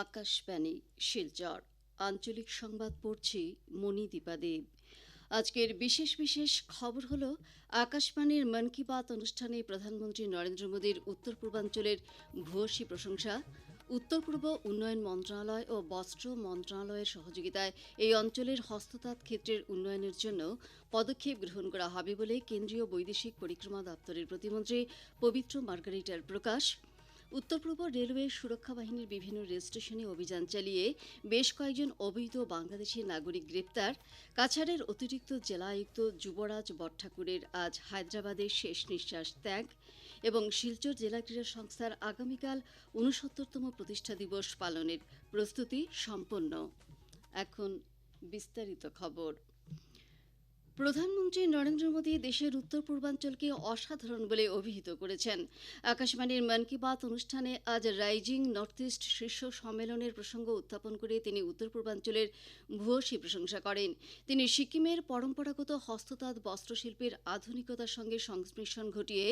আকাশবাণী, শিলচর। আঞ্চলিক সংবাদ পড়ছি মণিদীপা দেব। আজকের বিশেষ বিশেষ খবর হল, আকাশবাণীর মন কি বাত অনুষ্ঠানে প্রধানমন্ত্রী নরেন্দ্র মোদীর উত্তর পূর্বাঞ্চলের ভূয়সী প্রশংসা, উত্তর পূর্ব উন্নয়ন মন্ত্রণালয় ও বস্ত্র মন্ত্রণালয়ের সহযোগিতায় এই অঞ্চলের হস্ততাঁত ক্ষেত্রের উন্নয়নের জন্য পদক্ষেপ গ্রহণ করা হবে বলে কেন্দ্রীয় বৈদেশিক পরিক্রমা দপ্তরের প্রতিমন্ত্রী পবিত্র মার্গারিটার প্রকাশ উত্তর পূর্ব রেলওয়ে সুরক্ষা বাহিনীর বিভিন্ন রেল স্টেশনে অভিযান চালিয়ে বেশ কয়েকজন অবৈধ বাংলাদেশি নাগরিক গ্রেপ্তার। কাছাড়ের অতিরিক্ত জেলা আয়ুক্ত যুবরাজ বটঠাকুরের আজ হায়দ্রাবাদে শেষ নিঃশ্বাস ত্যাগ এবং শিলচর জেলা ক্রীড়া সংস্থার আগামীকাল উনসত্তরতম প্রতিষ্ঠা দিবস পালনের প্রস্তুতি সম্পন্ন। এখন বিস্তারিত খবর। প্রধানমন্ত্রী নরেন্দ্র মোদী দেশের উত্তর পূর্বাঞ্চলকে অসাধারণ বলে অভিহিত করেছেন। আকাশবাণীর মন কি বাত অনুষ্ঠানে আজ রাইজিং নর্থ ইস্ট শীর্ষ সম্মেলনের প্রসঙ্গ উত্থাপন করে তিনি উত্তর পূর্বাঞ্চলের ভূয়সী প্রশংসা করেন। তিনি সিকিমের পরম্পরাগত হস্ততাঁত বস্ত্রশিল্পের আধুনিকতার সঙ্গে সংমিশ্রণ ঘটিয়ে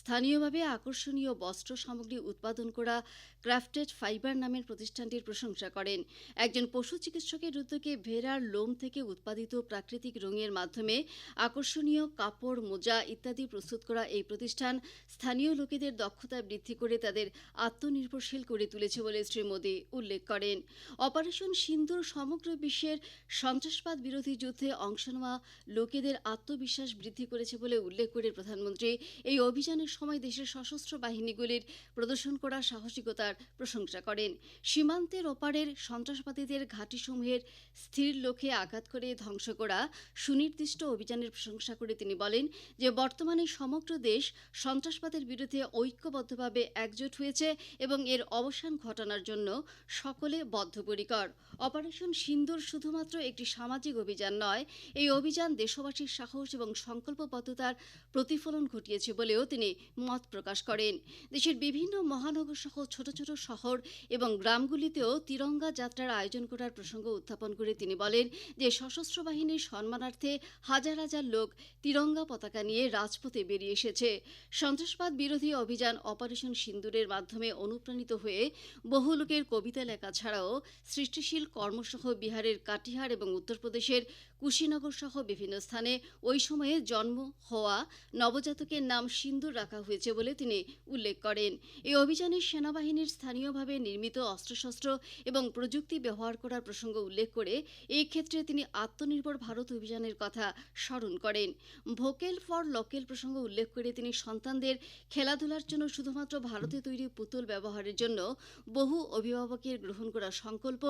স্থানীয়ভাবে আকর্ষণীয় বস্ত্র সামগ্রী উৎপাদন করা ক্রাফটেড ফাইবার নামের প্রতিষ্ঠানটির প্রশংসা করেন। একজন পশু চিকিৎসকের উদ্যোগে ভেড়ার লোম থেকে উৎপাদিত প্রাকৃতিক রঙের মাধ্যমে আকর্ষণীয় কাপড়, মোজা ইত্যাদি প্রস্তুত করা এই প্রতিষ্ঠান স্থানীয় লোকেদের দক্ষতা বৃদ্ধি করে তাদের আত্মনির্ভরশীল করে তুলেছে বলে শ্রী মোদী উল্লেখ করেন। অপারেশন সিন্দুর সমগ্র বিশ্বের সন্ত্রাসবাদ বিরোধী যুদ্ধে অংশ নেওয়া লোকেদের আত্মবিশ্বাস বৃদ্ধি করেছে বলে উল্লেখ করে প্রধানমন্ত্রী। এই অভিযানের সময় দেশের সশস্ত্র বাহিনীগুলির প্রদর্শন করা সাহসিকতার প্রশংসা করেন। সীমান্তের ওপারের সন্ত্রাসবাদীদের ঘাঁটিসমূহের স্থির লক্ষ্যে আঘাত করে ধ্বংস করা সুনির্দিষ্ট অভিযানের প্রশংসা করে তিনি বলেন যে বর্তমানে সমগ্র দেশ সন্ত্রাসবাদের বিরুদ্ধে ঐক্যবদ্ধভাবে একজোট হয়েছে এবং এর অবসান ঘটানোর জন্য সকলে বদ্ধপরিকর। অপারেশন সিন্দুর শুধুমাত্র একটি সামাজিক অভিযান নয়, এই অভিযান দেশবাসীর সাহস এবং সংকল্পবদ্ধতার প্রতিফলন ঘটিয়েছে বলেও তিনি মত প্রকাশ করেন। দেশের বিভিন্ন মহানগর সহ ছোট ছোট শহর এবং গ্রামগুলিতেও তিরঙ্গা যাত্রার আয়োজন করার প্রসঙ্গ উত্থাপন করে তিনি বলেন যে সশস্ত্র বাহিনীর সম্মানার্থে হাজার হাজার লোক তিরঙ্গা পতাকা নিয়ে রাজপথে বেরিয়ে এসেছে। সন্ত্রাসবাদ বিরোধী অভিযান অপারেশন সিন্দুরের মাধ্যমে অনুপ্রাণিত হয়ে বহু লোকের কবিতা লেখা ছাড়াও সৃষ্টিশীল কর্মসহ বিহারের কাটিহার এবং উত্তরপ্রদেশের কুশীনগর সহ বিভিন্ন স্থানে ওই সময়ে জন্ম হওয়া নবজাতকের নাম সিন্দুর রাখা হয়েছে বলে তিনি উল্লেখ করেন। এই অভিযানে সেনাবাহিনীর স্থানীয়ভাবে নির্মিত অস্ত্রশস্ত্র এবং প্রযুক্তি ব্যবহার করার প্রসঙ্গ উল্লেখ করে এই ক্ষেত্রে তিনি আত্মনির্ভর ভারত অভিযানের কথা স্মরণ করেন। ভোকেল ফর লোকেল প্রসঙ্গ উল্লেখ করে তিনি সন্তানদের খেলাধুলার জন্য শুধুমাত্র ভারতে তৈরি পুতুল ব্যবহারের জন্য বহু অভিভাবকের গ্রহণ করা সংকল্প,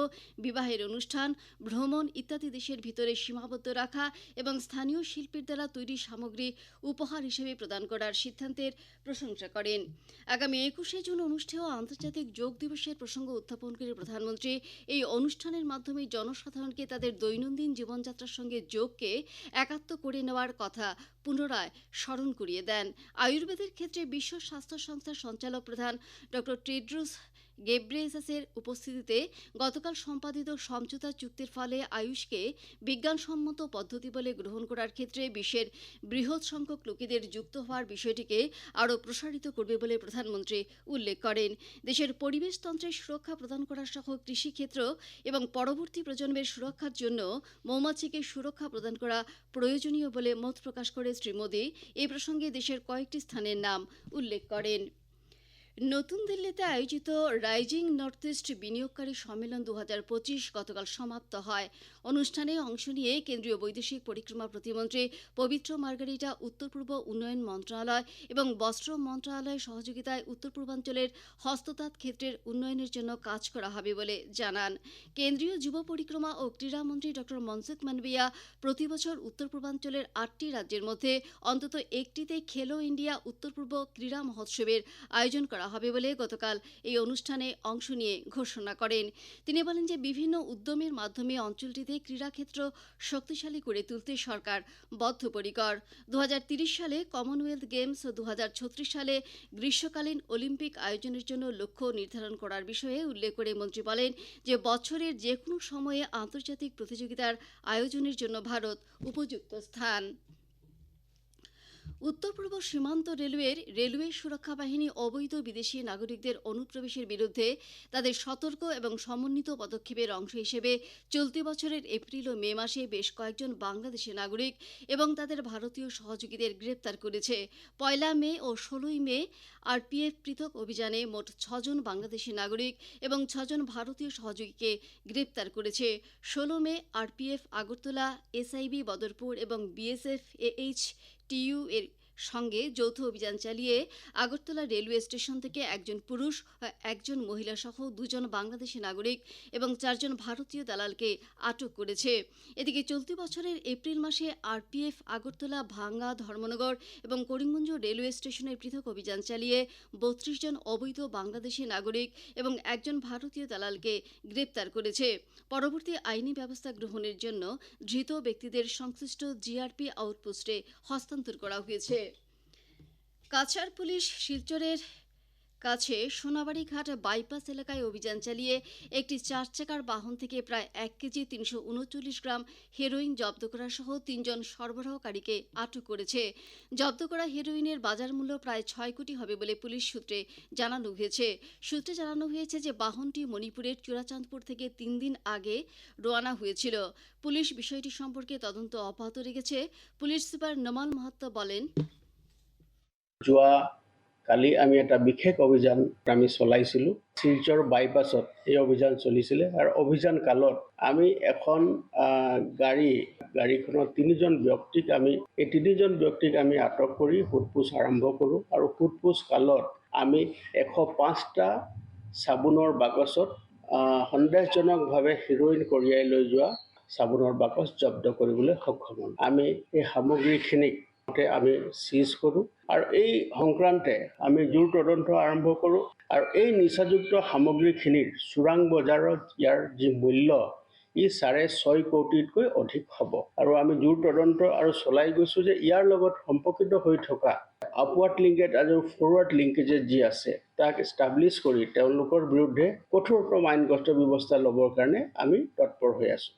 বিবাহের অনুষ্ঠান, ভ্রমণ ইত্যাদি দেশের ভিতরে সীমাবদ্ধ রাখা এবং স্থানীয় শিল্পীর দ্বারা তৈরি সামগ্রী উপহার হিসেবে প্রদান করার সিদ্ধান্তের প্রশংসা করেন। আগামী একুশে জুন অনুষ্ঠেয় আন্তর্জাতিক যোগ দিবসের প্রসঙ্গ উত্থাপন করে প্রধানমন্ত্রী এই অনুষ্ঠানের মাধ্যমে জনসাধারণকে তাদের দৈনন্দিন জীবনযাত্রার সঙ্গে যোগকে একাত্ম করে নেওয়ার কথা পুনরায় স্মরণ করিয়ে দেন। আয়ুর্বেদের ক্ষেত্রে বিশ্ব স্বাস্থ্য সংস্থার সঞ্চালক প্রধান ডক্টর টেড্রুস গেব্রেসাসের উপস্থিতিতে গতকাল সম্পাদিত সমঝোতা চুক্তির ফলে আয়ুষকে বিজ্ঞানসম্মত পদ্ধতি বলে গ্রহণ করার ক্ষেত্রে বিশ্বের বৃহৎ সংখ্যক লোকেদের যুক্ত হওয়ার বিষয়টিকে আরও প্রসারিত করবে বলে প্রধানমন্ত্রী উল্লেখ করেন। দেশের পরিবেশতন্ত্রের সুরক্ষা প্রদান করা সহ কৃষিক্ষেত্র এবং পরবর্তী প্রজন্মের সুরক্ষার জন্য মৌমাছিকে সুরক্ষা প্রদান করা প্রয়োজনীয় বলে মত প্রকাশ করে শ্রী মোদী এ প্রসঙ্গে দেশের কয়েকটি স্থানের নাম উল্লেখ করেন। নতুন দিল্লিতে আয়োজিত রাইজিং নর্থ ইস্ট বিনিয়োগকারী সম্মেলন দু পঁচিশ গতকাল সমাপ্ত হয়। অনুষ্ঠানে অংশ নিয়ে কেন্দ্রীয় বৈদেশিক পরিক্রমা প্রতিমন্ত্রী পবিত্র মার্গারিটা উত্তর পূর্ব উন্নয়ন মন্ত্রণালয় এবং বস্ত্র মন্ত্রণালয়ের সহযোগিতায় উত্তর পূর্বাঞ্চলের হস্ততাঁত ক্ষেত্রের উন্নয়নের জন্য কাজ করা হবে বলে জানান। কেন্দ্রীয় যুব পরিক্রমা ও ক্রীড়ামন্ত্রী ডক্টর মনসুখ মানবিয়া প্রতিবছর উত্তর পূর্বাঞ্চলের আটটি রাজ্যের মধ্যে অন্তত একটিতে খেলো ইন্ডিয়া উত্তর পূর্ব ক্রীড়া মহোৎসবের আয়োজন করা হবে বলে গতকাল এই অনুষ্ঠানে অংশ নিয়ে ঘোষণা করেন। তিনি বলেন যে বিভিন্ন উদ্যমের মাধ্যমে অঞ্চলটিতে ক্রীড়াক্ষেত্র শক্তিশালী করে তুলতে সরকার বদ্ধপরিকর। দু সালে কমনওয়েলথ গেমস ও দু হাজার ছত্রিশ সালে গ্রীষ্মকালীন অলিম্পিক আয়োজনের জন্য লক্ষ্য নির্ধারণ করার বিষয়ে উল্লেখ করে মন্ত্রী বলেন যে বছরের যে কোনো সময়ে আন্তর্জাতিক প্রতিযোগিতার আয়োজনের জন্য ভারত উপযুক্ত স্থান। উত্তর পূর্ব সীমান্ত রেলওয়ের রেলওয়ে সুরক্ষা বাহিনী অবৈধ বিদেশি নাগরিকদের অনুপ্রবেশের বিরুদ্ধে তাদের সতর্ক এবং সমন্বিত পদক্ষেপের অংশ হিসেবে চলতি বছরের এপ্রিল ও মে মাসে বেশ কয়েকজন বাংলাদেশি নাগরিক এবং তাদের ভারতীয় সহযোগীদের গ্রেপ্তার করেছে। পয়লা মে ও ষোলোই মে আরপিএফ পৃথক অভিযানে মোট ছজন বাংলাদেশি নাগরিক এবং ছজন ভারতীয় সহযোগীকে গ্রেপ্তার করেছে। ষোলো May RPF Agartala, SIB Badarpur এবং বিএসএফ do you it সঙ্গে যৌথ অভিযান চালিয়ে আগরতলা রেলওয়ে স্টেশন থেকে একজন পুরুষ, একজন মহিলা সহ দুজন বাংলাদেশি নাগরিক এবং চারজন ভারতীয় দালালকে আটক করেছে। এদিকে চলতি বছরের এপ্রিল মাসে আরপিএফ আগরতলা, ভাঙ্গা, ধর্মনগর এবং করিমগঞ্জ রেলওয়ে স্টেশনের পৃথক অভিযান চালিয়ে বত্রিশ জন অবৈধ বাংলাদেশি নাগরিক এবং একজন ভারতীয় দালালকে গ্রেপ্তার করেছে। পরবর্তী আইনি ব্যবস্থা গ্রহণের জন্য ধৃত ব্যক্তিদের সংশ্লিষ্ট জিআরপি আউটপোস্টে হস্তান্তর করা হয়েছে। কাছাড় পুলিশ শিলচরের কাছে সোনাবাড়িঘাট বাইপাস এলাকায় অভিযান চালিয়ে একটি চার চাকার বাহন থেকে প্রায় এক কেজি তিনশো উনচল্লিশ গ্রাম হেরোইন জব্দ করা সহ তিনজন সরবরাহকারীকে আটক করেছে। জব্দ করা হেরোইনের বাজার মূল্য প্রায় ছয় কোটি হবে বলে পুলিশ সূত্রে জানানো হয়েছে। সূত্রে জানানো হয়েছে যে বাহনটি মণিপুরের চূড়াচাঁদপুর থেকে তিন দিন আগে রোয়ানা হয়েছিল। পুলিশ বিষয়টি সম্পর্কে তদন্ত অব্যাহত রেখেছে। পুলিশ সুপার নমান মাহাত্ম বলেন যোৱা কালি আমি এটা বিশেষ অভিযান আমি চলাইছিলোঁ। শিলচৰ বাইপাছত এই অভিযান চলিছিলে আৰু অভিযান কালত আমি এখন গাড়ী গাড়ীখনত তিনিজন ব্যক্তিক আমি এই তিনিজন ব্যক্তিক আমি আটক কৰি সোধপোছ আৰম্ভ কৰোঁ আৰু সোধপোছ কালত আমি এশ পাঁচটা চাবোনৰ বাকচত সন্দেহজনকভাৱে হিৰ'ইন কঢ়িয়াই লৈ যোৱা চাবোনৰ বাকচ জব্দ কৰিবলৈ সক্ষম হ'ম। আমি এই সামগ্ৰীখিনিক আমি চিজ কৰোঁ। আৰু এই সংক্ৰান্তে আমি জোৰ তদন্ত আৰম্ভ কৰোঁ। আৰু এই নিচাযুক্ত সামগ্ৰীখিনিৰ চোৰাং বজাৰত ইয়াৰ যি মূল্য ই চাৰে ছয় কোটিতকৈ অধিক হ'ব। আৰু আমি জোৰ তদন্ত আৰু চলাই গৈছোঁ যে ইয়াৰ লগত সম্পৰ্কিত হৈ থকা আপৱাৰ্ড লিংকেজ আৰু ফৰৱাৰ্ড লিংকেজেছ যি আছে তাক এষ্টাব্লিছ কৰি তেওঁলোকৰ বিৰুদ্ধে কঠোৰতম আইনগত ব্যৱস্থা ল'বৰ কাৰণে আমি তৎপৰ হৈ আছোঁ।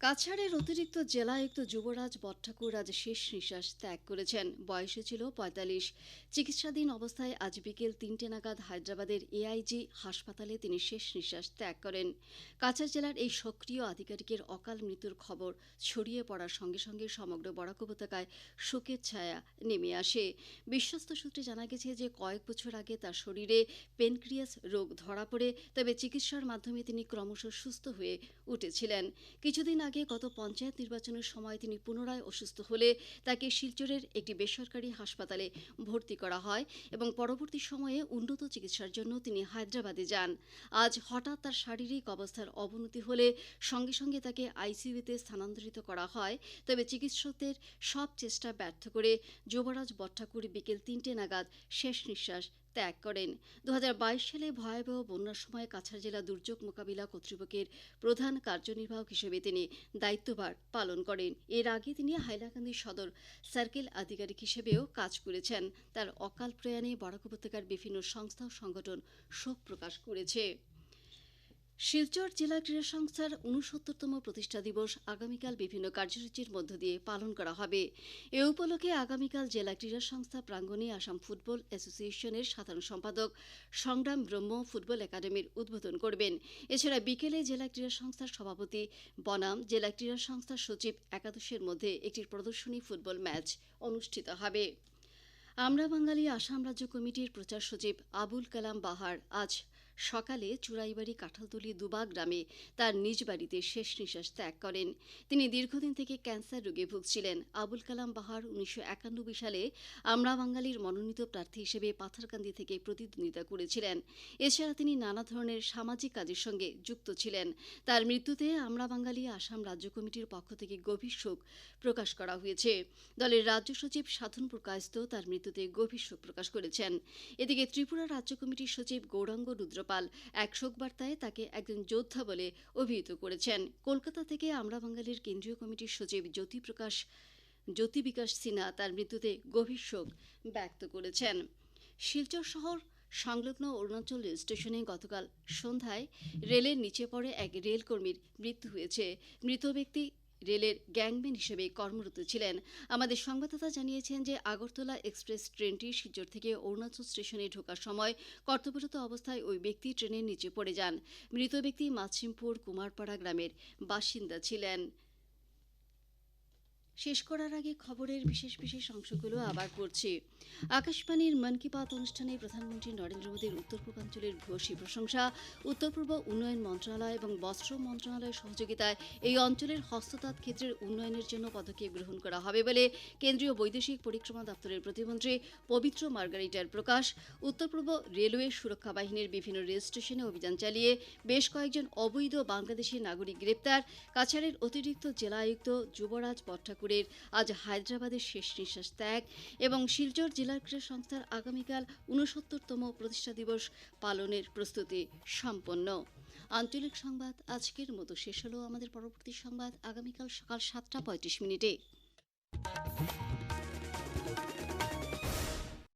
কাছাড়ের অতিরিক্ত জেলায়ুক্ত যুবরাজ বট্টাকুর আজ শেষ নিঃশ্বাস ত্যাগ করেছেন। বয়সে ছিল পঁয়তাল্লিশ। চিকিৎসাধীন অবস্থায় আজ বিকেল তিনটে নাগাদ হায়দ্রাবাদের এআইজি হাসপাতালে তিনি শেষ নিঃশ্বাস ত্যাগ করেন। কাছাড় জেলার এই সক্রিয় আধিকারিকের অকাল মৃত্যুর খবর ছড়িয়ে পড়ার সঙ্গে সঙ্গে সমগ্র বরাক উপত্যকায় শোকের ছায়া নেমে আসে। বিশ্বস্ত সূত্রে জানা গেছে যে, কয়েক বছর আগে তার শরীরে পেনক্রিয়াস রোগ ধরা পড়ে, তবে চিকিৎসার মাধ্যমে তিনি ক্রমশ সুস্থ হয়ে উঠেছিলেন। কিছুদিন আগে গত পঞ্চায়েত নির্বাচনের সময় তিনি পুনরায় অসুস্থ হলে তাকে শিলচরের একটি বেসরকারি হাসপাতালে ভর্তি করা হয় এবং পরবর্তী সময়ে উন্নত চিকিৎসার জন্য তিনি হায়দ্রাবাদে যান। আজ হঠাৎ তার শারীরিক অবস্থার অবনতি হলে সঙ্গে সঙ্গে তাকে আইসিইউতে স্থানান্তরিত করা হয়। তবে চিকিৎসকদের সব চেষ্টা ব্যর্থ করে যুবরাজ বট্টাকুর বিকেল তিনটে নাগাদ শেষ নিঃশ্বাস ত্যাগ করেন। দু হাজার বাইশ সালে ভয়াবহ বন্যার সময় কাছাড় জেলা দুর্যোগ মোকাবিলা কর্তৃপক্ষের প্রধান কার্যনির্বাহক হিসেবে তিনি দায়িত্বভার পালন করেন। এর আগে তিনি হাইলাকান্দি সদর সার্কেল আধিকারিক হিসেবেও কাজ করেছেন। তার অকাল প্রয়াণে বরাক উপত্যকার বিভিন্ন সংস্থা ও সংগঠন শোক প্রকাশ করেছে। শিলচর জেলা ক্রীড়া সংস্থার উনসত্তরতম প্রতিষ্ঠা দিবস আগামীকাল বিভিন্ন কার্যসূচির মধ্য দিয়ে পালন করা হবে। এ উপলক্ষে আগামীকাল জেলা ক্রীড়া সংস্থা প্রাঙ্গণে আসাম ফুটবল অ্যাসোসিয়েশনের সাধারণ সম্পাদক সংগ্রাম ব্রহ্ম ফুটবল একাডেমির উদ্বোধন করবেন। এছাড়া বিকেলে জেলা ক্রীড়া সংস্থার সভাপতি বনাম, জেলা ক্রীড়া সংস্থার সচিব একাদশের মধ্যে একটি প্রদর্শনী ফুটবল ম্যাচ অনুষ্ঠিত হবে। আমরা বাঙালি আসাম রাজ্য কমিটির প্রচার সচিব আবুল কালাম বাহার আজ সকালে চুড়াইবাড়ি কাঁঠালতলি দুবা গ্রামে তার নিজ বাড়িতে শেষ নিঃশ্বাস ত্যাগ করেন। তিনি দীর্ঘদিন থেকে ক্যান্সার রোগে ভুগছিলেন। আবুল কালাম বাহার উনিশশো একানব্বই সালে আমরা বাঙালির মনোনীত প্রার্থী হিসেবে পাথারকান্দি থেকে প্রতিদ্বন্দ্বিতা করেছিলেন। এছাড়া তিনি নানা ধরনের সামাজিক কাজের সঙ্গে যুক্ত ছিলেন। তার মৃত্যুতে আমরা বাঙালি আসাম রাজ্য কমিটির পক্ষ থেকে গভীর শোক প্রকাশ করা হয়েছে। দলের রাজ্য সচিব সাধনপুর কায়স্ত তার মৃত্যুতে গভীর শোক প্রকাশ করেছেন। এদিকে ত্রিপুরা রাজ্য কমিটির সচিব গৌরাঙ্গ রুদ্রপাল রাজ্যপাল এক শোকবার্তায় তাকে একজন যোদ্ধা বলে অভিহিত করেছেন। কলকাতা থেকে আমরা বাঙালির কেন্দ্রীয় কমিটির সচিব জ্যোতিপ্রকাশ জ্যোতি বিকাশ সিনহা তার মৃত্যুতে গভীর শোক ব্যক্ত করেছেন। শিলচর শহর সংলগ্ন অরুণাচল রেল স্টেশনে গতকাল সন্ধ্যায় রেলের নিচে পড়ে এক রেলকর্মীর মৃত্যু হয়েছে। মৃত ব্যক্তি রেলের গ্যাংম্যান হিসেবে কর্মরত ছিলেন। আমাদের সংবাদদাতা জানিয়েছেন যে আগরতলা এক্সপ্রেস ট্রেনটি শিলচর থেকে অরুণাচল স্টেশনে ঢোকার সময় কর্তব্যরত অবস্থায় ওই ব্যক্তি ট্রেনের নিচে পড়ে যান। মৃত ব্যক্তি মাছিমপুর কুমারপাড়া গ্রামের বাসিন্দা ছিলেন। শেষ করার আগে খবরের বিশেষ বিশেষ অংশগুলো আবার পড়ছি। আকাশবাণীর মন কি বাত অনুষ্ঠানে প্রধানমন্ত্রী নরেন্দ্র মোদীর উত্তর পূর্বাঞ্চলের ভূয়সী প্রশংসা উত্তর পূর্ব উন্নয়ন মন্ত্রণালয় এবং বস্ত্র মন্ত্রণালয়ের সহযোগিতায় এই অঞ্চলের হস্ততাঁত ক্ষেত্রের উন্নয়নের জন্য পদক্ষেপ গ্রহণ করা হবে বলে কেন্দ্রীয় বৈদেশিক পরিক্রমা দপ্তরের প্রতিমন্ত্রী পবিত্র মার্গারিটার প্রকাশ। উত্তর পূর্ব রেলওয়ে সুরক্ষা বাহিনীর বিভিন্ন রেল স্টেশনে অভিযান চালিয়ে বেশ কয়েকজন অবৈধ বাংলাদেশি নাগরিক গ্রেপ্তার। কাছাড়ের অতিরিক্ত জেলা আয়ুক্ত যুবরাজ পট্টাকুরের আজ হায়দ্রাবাদের শেষ নিঃশ্বাস ত্যাগ এবং শিলচর জেলা ক্রীড়া সংস্থার আগামীকাল উনসত্তরতম প্রতিষ্ঠা দিবস পালনের প্রস্তুতি সম্পন্ন। আঞ্চলিক সংবাদ আজকের মতো শেষ হলো। আমাদের পরবর্তী সংবাদ আগামীকাল সকাল সাতটা পঁয়ত্রিশ মিনিটে।